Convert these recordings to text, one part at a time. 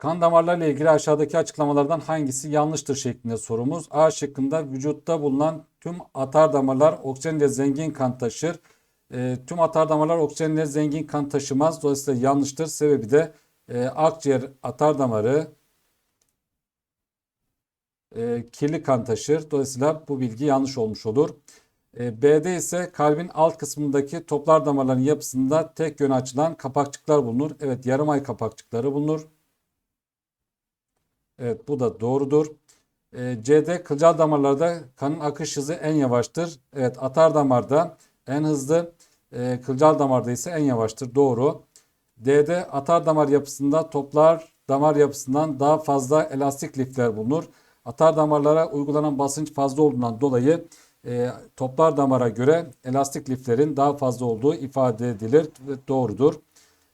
Kan damarlarıyla ilgili aşağıdaki açıklamalardan hangisi yanlıştır şeklinde sorumuz. A şıkkında vücutta bulunan tüm atar damarlar oksijenle zengin kan taşır. E, tüm atar damarlar oksijenle zengin kan taşımaz. Dolayısıyla yanlıştır. Sebebi de e, akciğer atar damarı e, kirli kan taşır. Dolayısıyla bu bilgi yanlış olmuş olur. E, B'de ise kalbin alt kısmındaki toplar damarların yapısında tek yöne açılan kapakçıklar bulunur. Evet yarım ay kapakçıkları bulunur. Evet bu da doğrudur. E, C'de kılcal damarlarda kanın akış hızı en yavaştır. Evet atar damarda en hızlı, e, kılcal damarda ise en yavaştır. Doğru. D'de atar damar yapısında toplar damar yapısından daha fazla elastik lifler bulunur. Atar damarlara uygulanan basınç fazla olduğundan dolayı e, toplar damara göre elastik liflerin daha fazla olduğu ifade edilir doğrudur.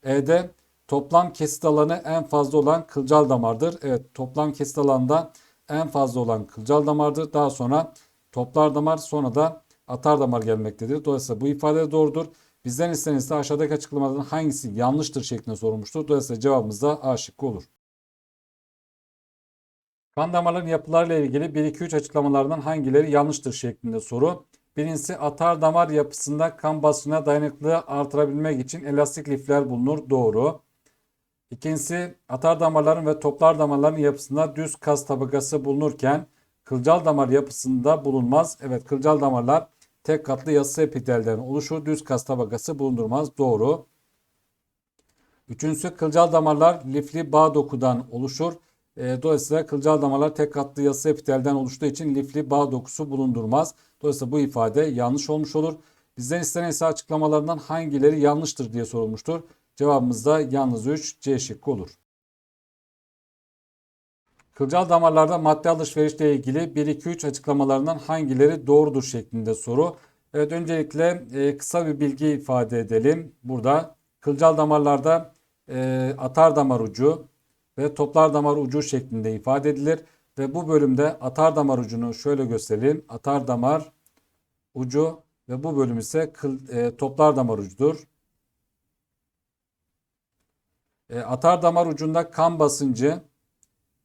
E'de toplam kesit alanı en fazla olan kılcal damardır. Evet toplam kesit alanında en fazla olan kılcal damardır. Daha sonra toplar damar sonra da atar damar gelmektedir. Dolayısıyla bu ifade de doğrudur. Bizden istenen ise aşağıdaki açıklamalardan hangisi yanlıştır şeklinde sorulmuştur. Dolayısıyla cevabımız da A şıkkı olur. Kan damarların yapılarıyla ilgili 1-2-3 açıklamalardan hangileri yanlıştır şeklinde soru. Birincisi atar damar yapısında kan basıncına dayanıklılığı artırabilmek için elastik lifler bulunur. Doğru. İkincisi atar damarların ve toplar damarların yapısında düz kas tabakası bulunurken kılcal damar yapısında bulunmaz. Evet kılcal damarlar tek katlı yassı epitelden oluşur. Düz kas tabakası bulundurmaz. Doğru. Üçüncüsü kılcal damarlar lifli bağ dokudan oluşur. E, dolayısıyla kılcal damarlar tek katlı yassı epitelden oluştuğu için lifli bağ dokusu bulundurmaz. Dolayısıyla bu ifade yanlış olmuş olur. Bizden istenen ise açıklamalarından hangileri yanlıştır diye sorulmuştur. Cevabımız da yalnız 3 C şıkkı olur. Kılcal damarlarda madde alışverişle ilgili 1-2-3 açıklamalarından hangileri doğrudur şeklinde soru. Evet öncelikle e, kısa bir bilgi ifade edelim. Burada kılcal damarlarda e, atar damar ucu ve toplar damar ucu şeklinde ifade edilir. Ve bu bölümde atar damar ucunu şöyle gösterelim. Atar damar ucu ve bu bölüm ise kıl, e, toplar damar ucudur. E, atar damar ucunda kan basıncı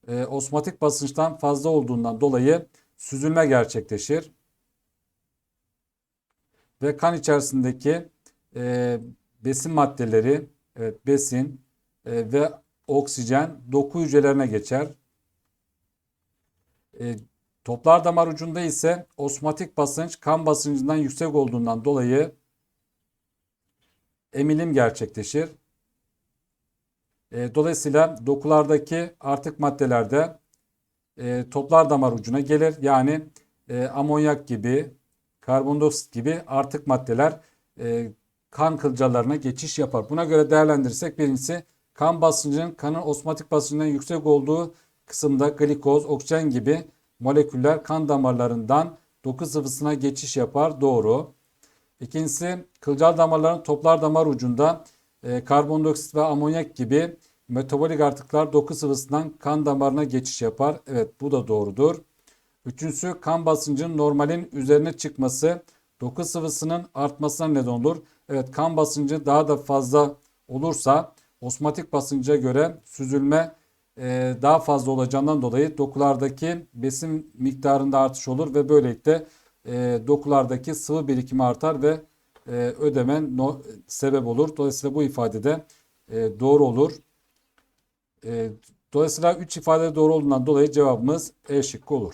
e, osmotik basınçtan fazla olduğundan dolayı süzülme gerçekleşir. Ve kan içerisindeki e, besin maddeleri, evet, besin e, ve oksijen doku hücrelerine geçer. E, toplar damar ucunda ise osmotik basınç kan basıncından yüksek olduğundan dolayı emilim gerçekleşir. E, dolayısıyla dokulardaki artık maddelerde e, toplar damar ucuna gelir. Yani e, amonyak gibi, karbondioksit gibi artık maddeler kan kılcalarına geçiş yapar. Buna göre değerlendirirsek birincisi kan basıncının kanın osmotik basıncından yüksek olduğu kısımda glikoz, oksijen gibi moleküller kan damarlarından doku sıvısına geçiş yapar. Doğru. İkincisi kılcal damarların toplar damar ucunda e, karbondioksit ve amonyak gibi metabolik artıklar doku sıvısından kan damarına geçiş yapar. Evet bu da doğrudur. Üçüncüsü kan basıncının normalin üzerine çıkması doku sıvısının artmasına neden olur. Evet kan basıncı daha da fazla olursa osmotik basınca göre süzülme e, daha fazla olacağından dolayı dokulardaki besin miktarında artış olur ve böylelikle e, dokulardaki sıvı birikimi artar ve e, ödeme no, sebep olur. Dolayısıyla bu ifadede e, doğru olur. E, dolayısıyla 3 ifade doğru olduğundan dolayı cevabımız E şıkkı olur.